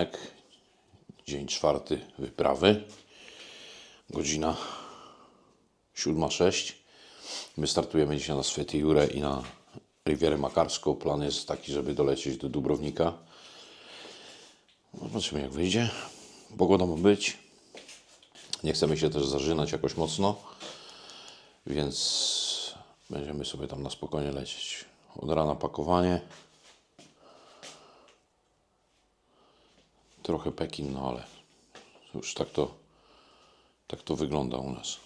Poranek, dzień czwarty wyprawy, godzina 7.06. My startujemy dzisiaj na Swety Jurę i na Rivierę Makarską. Plan jest taki, żeby dolecieć do Dubrownika. Zobaczymy jak wyjdzie. Pogoda ma być. Nie chcemy się też zażynać jakoś mocno, więc będziemy sobie tam na spokojnie lecieć. Od rana pakowanie. Trochę Pekin, no ale już tak to, tak to wygląda u nas.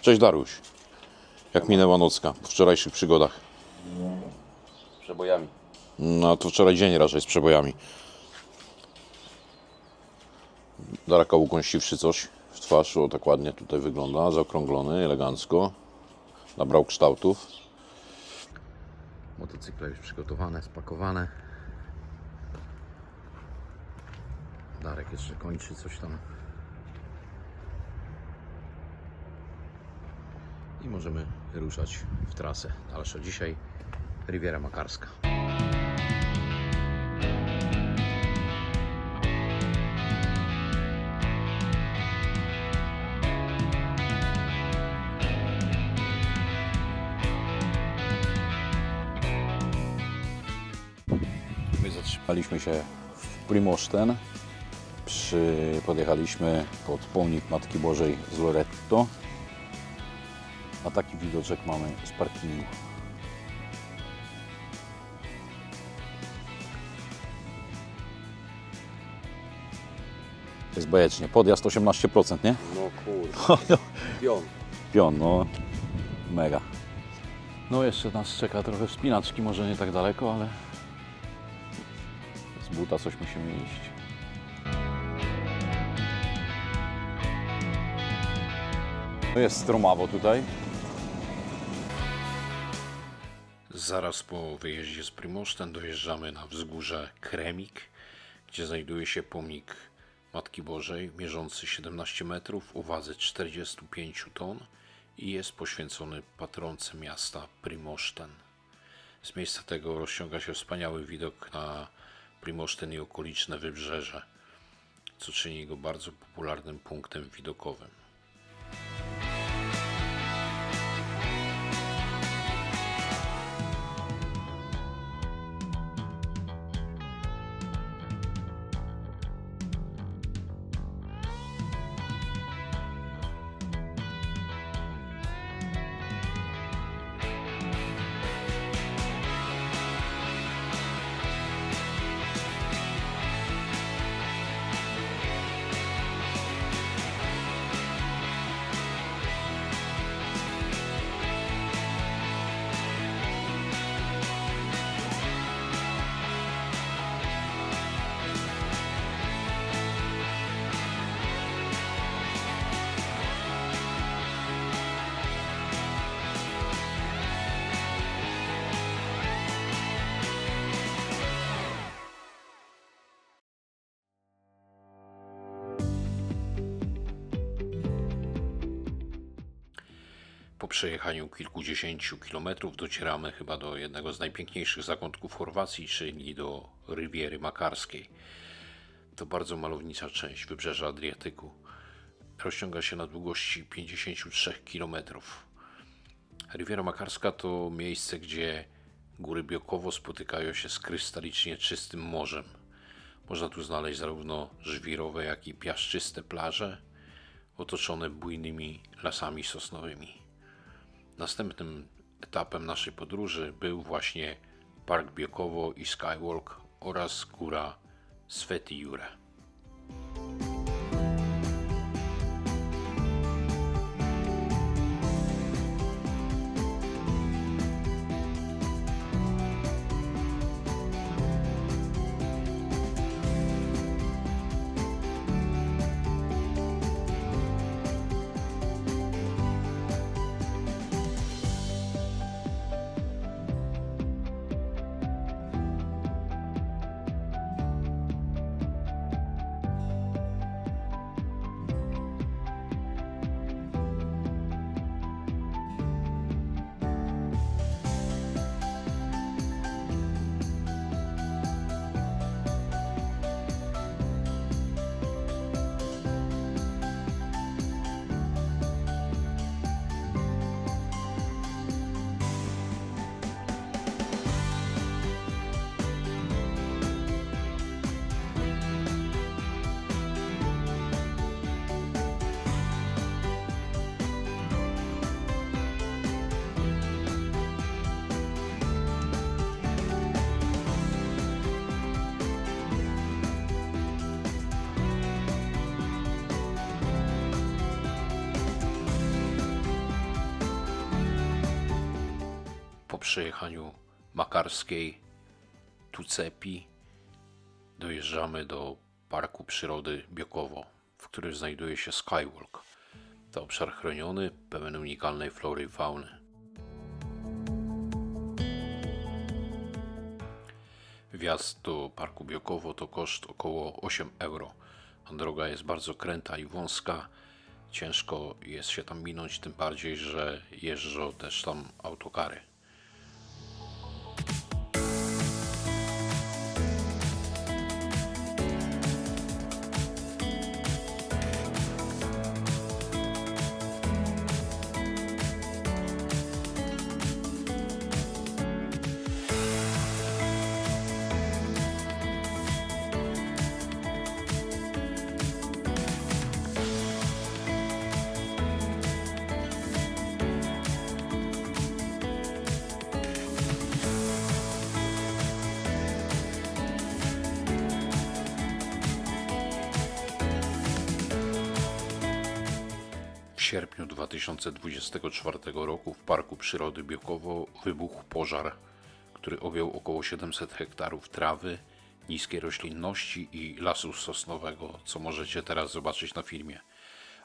Cześć Daruś. Jak minęła nocka po wczorajszych przygodach? przebojami. No to wczoraj dzień raczej z przebojami. Daraka ukąściwszy coś w twarz, o tak ładnie tutaj wygląda, zaokrąglony, elegancko. Nabrał kształtów. Motocykle już przygotowane, spakowane. Darek jeszcze kończy coś tam. I możemy ruszać w trasę dalszą. Dzisiaj Riviera Makarska. My zatrzymaliśmy się w Primoszten. Przy, podjechaliśmy pod pomnik Matki Bożej z Loretto. A taki widoczek mamy z parkingu. Jest bajecznie. Podjazd 18%, nie? No kurde. Pion. Pion, no mega. No jeszcze nas czeka trochę wspinaczki, może nie tak daleko, ale z buta coś musimy iść. Jest stromawo tutaj. Zaraz po wyjeździe z Primoszten dojeżdżamy na wzgórze Kremik, gdzie znajduje się pomnik Matki Bożej, mierzący 17 metrów, o wadze 45 ton i jest poświęcony patronce miasta Primoszten. Z miejsca tego rozciąga się wspaniały widok na Primoszten i okoliczne wybrzeże, co czyni go bardzo popularnym punktem widokowym. Po przejechaniu kilkudziesięciu kilometrów docieramy chyba do jednego z najpiękniejszych zakątków Chorwacji, czyli do Riviery Makarskiej. To bardzo malownicza część wybrzeża Adriatyku. Rozciąga się na długości 53 km. Riviera Makarska to miejsce, gdzie góry Biokowo spotykają się z krystalicznie czystym morzem. Można tu znaleźć zarówno żwirowe, jak i piaszczyste plaże, otoczone bujnymi lasami sosnowymi. Następnym etapem naszej podróży był właśnie Park Biokowo i Skywalk oraz góra Sveti Jure. Przejechaniu Makarskiej, Tucepi, dojeżdżamy do Parku Przyrody Biokowo, w którym znajduje się Skywalk. To obszar chroniony, pełen unikalnej flory i fauny. Wjazd do Parku Biokowo to koszt około 8 euro, droga jest bardzo kręta i wąska. Ciężko jest się tam minąć, tym bardziej, że jeżdżą też tam autokary. Sierpniu 2024 roku w Parku Przyrody Biokowo wybuchł pożar, który objął około 700 hektarów trawy, niskiej roślinności i lasu sosnowego, co możecie teraz zobaczyć na filmie.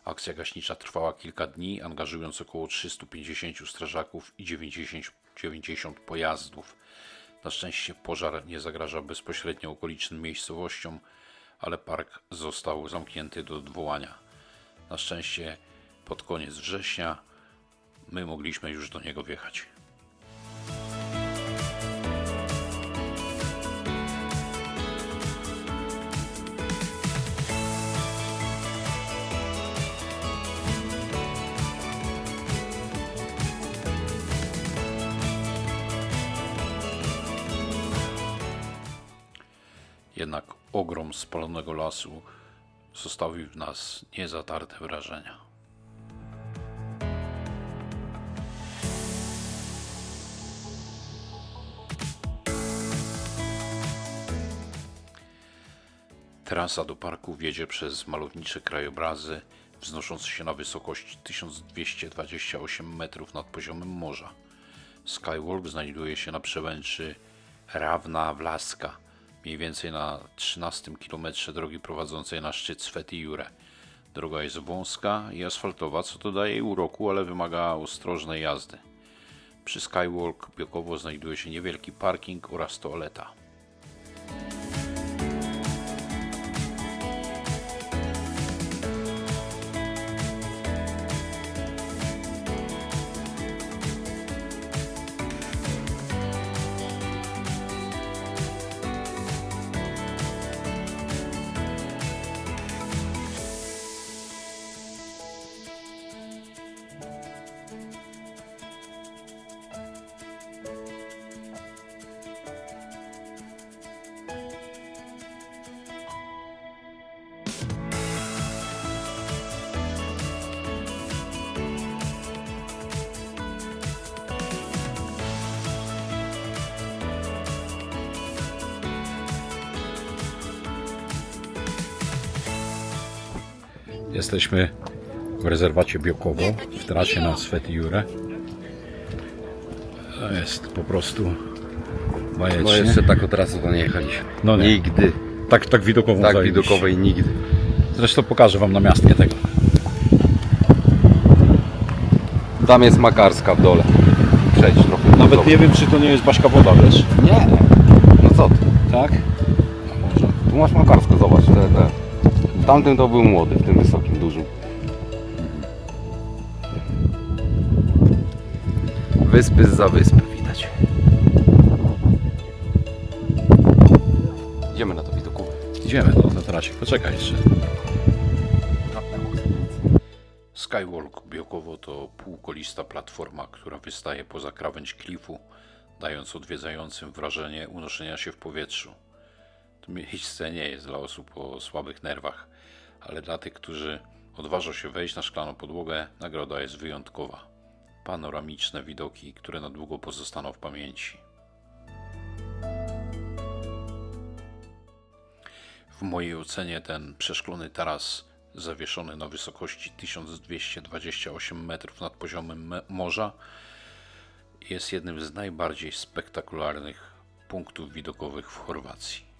Akcja gaśnicza trwała kilka dni, angażując około 350 strażaków i 90, 90 pojazdów. Na szczęście pożar nie zagraża bezpośrednio okolicznym miejscowościom, ale park został zamknięty do odwołania. Na szczęście pod koniec września my mogliśmy już do niego wjechać. Jednak ogrom spalonego lasu zostawił w nas niezatarte wrażenia. Trasa do parku wiedzie przez malownicze krajobrazy, wznoszące się na wysokość 1228 metrów nad poziomem morza. Skywalk znajduje się na przełęczy Rawna Wlaska, mniej więcej na 13 km drogi prowadzącej na szczyt Sveti Jure. Droga jest wąska i asfaltowa, co dodaje uroku, ale wymaga ostrożnej jazdy. Przy Skywalk biokowo znajduje się niewielki parking oraz toaleta. Jesteśmy w rezerwacie Biokowo, w trasie na Sveti Jure. To jest po prostu bajecznie. No jeszcze tak od razu to nie jechaliśmy. No nie. Nigdy. tak, tak widokową Tak zajebiście. widokowej nigdy. Zresztą pokażę wam na miastnie tego. Tam jest Makarska w dole. Przejdź trochę. Nawet nie wiem, czy to nie jest Baśka Woda, wiesz? Nie. No co ty? Tak? A może. Tu masz Makarską, zobacz. Te, te. Tamten to był młody, w tym wysokim, Wyspy za wyspy widać. Idziemy na to widokowe. Idziemy no, na trasie, poczekaj jeszcze. Skywalk Biokowo to półkolista platforma, która wystaje poza krawędź klifu, dając odwiedzającym wrażenie unoszenia się w powietrzu. To miejsce nie jest dla osób o słabych nerwach, ale dla tych, którzy odważą się wejść na szklaną podłogę, nagroda jest wyjątkowa. Panoramiczne widoki, które na długo pozostaną w pamięci. W mojej ocenie ten przeszklony taras zawieszony na wysokości 1228 metrów nad poziomem me- morza jest jednym z najbardziej spektakularnych punktów widokowych w Chorwacji.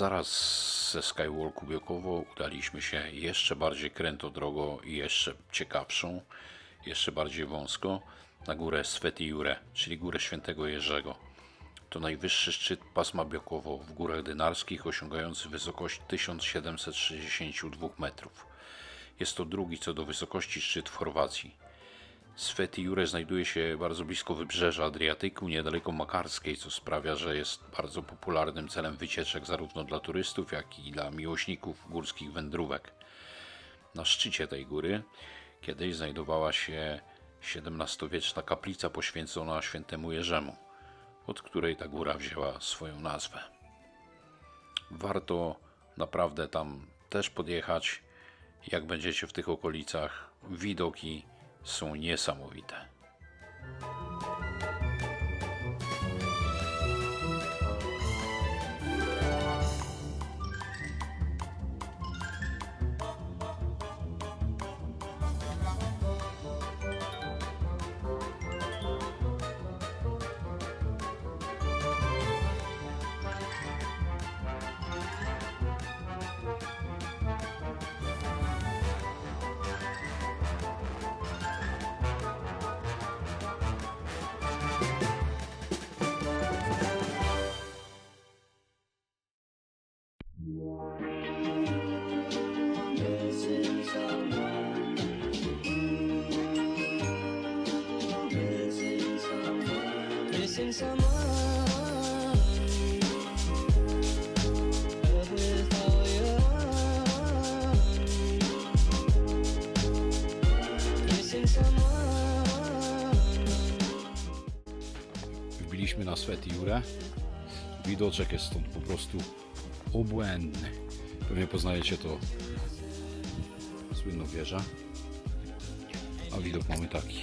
Zaraz ze Skywalku Biokowo udaliśmy się jeszcze bardziej krętodrogo i jeszcze ciekawszą, jeszcze bardziej wąsko na górę Sveti Jure, czyli górę Świętego Jerzego. To najwyższy szczyt pasma Biokowo w górach dynarskich, osiągający wysokość 1762 metrów. Jest to drugi co do wysokości szczyt w Chorwacji. Sveti Jure znajduje się bardzo blisko wybrzeża Adriatyku, niedaleko Makarskiej, co sprawia, że jest bardzo popularnym celem wycieczek zarówno dla turystów, jak i dla miłośników górskich wędrówek. Na szczycie tej góry kiedyś znajdowała się XVII-wieczna kaplica poświęcona świętemu Jerzemu, od której ta góra wzięła swoją nazwę. Warto naprawdę tam też podjechać. Jak będziecie w tych okolicach, widoki są niesamowite. Missing someone Sveti Jure. Widoczek jest stąd po prostu obłędny. Pewnie poznajecie to słynną wieżę. A widok mamy taki.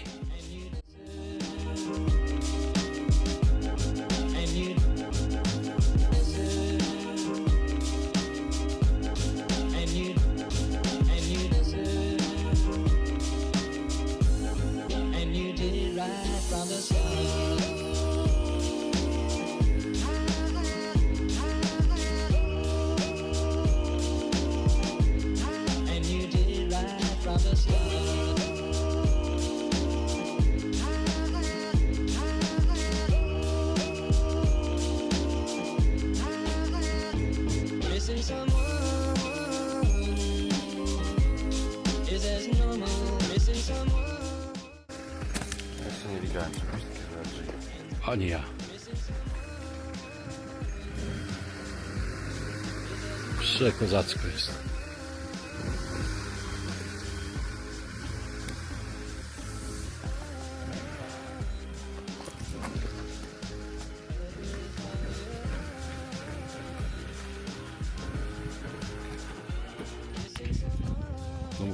Someone. Jeszcze nie widziałem czegoś takiego żyje. Ani ja. Przekozacko jest.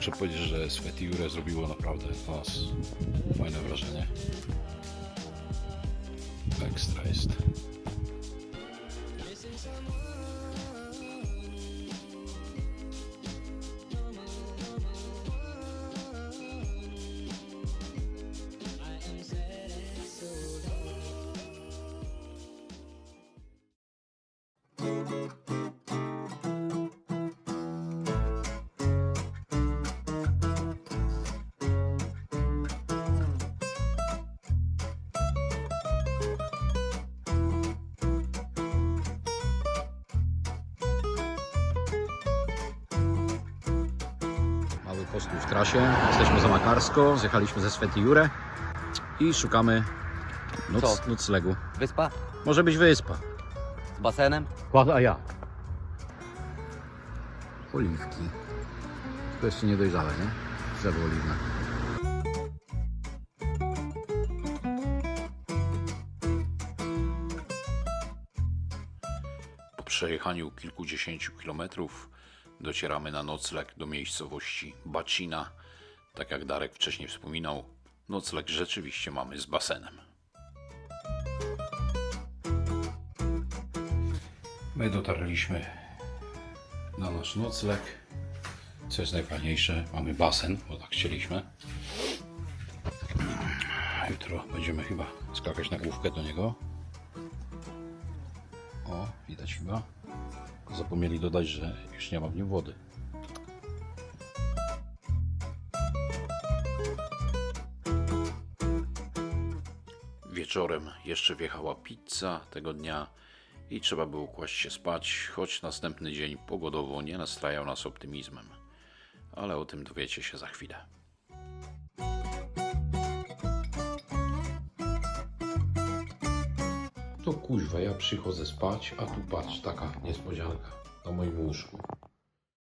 Muszę powiedzieć, że Sveti Jure zrobiło naprawdę na nas fajne wrażenie. Ekstra jest. Mały postój w trasie. Jesteśmy za Makarsko, zjechaliśmy ze Svety Jure i szukamy noc, Co? noclegu. Wyspa Może być wyspa. z basenem. Kłada, a jak? Oliwki. To jeszcze niedojrzałe, nie? Drzewo oliwne. Po przejechaniu kilkudziesięciu kilometrów docieramy na nocleg do miejscowości Bacina. Tak jak Darek wcześniej wspominał, nocleg rzeczywiście mamy z basenem. My dotarliśmy na nasz nocleg. Co jest najfajniejsze, mamy basen, bo tak chcieliśmy. Jutro będziemy chyba skakać na główkę do niego. O, widać chyba. Zapomnieli dodać, że już nie ma w nim wody. Wieczorem jeszcze wjechała pizza tego dnia i trzeba było kłaść się spać, choć następny dzień pogodowo nie nastrajał nas optymizmem. Ale o tym dowiecie się za chwilę. Kuźwa, ja przychodzę spać, a tu patrz, taka niespodzianka na moim łóżku.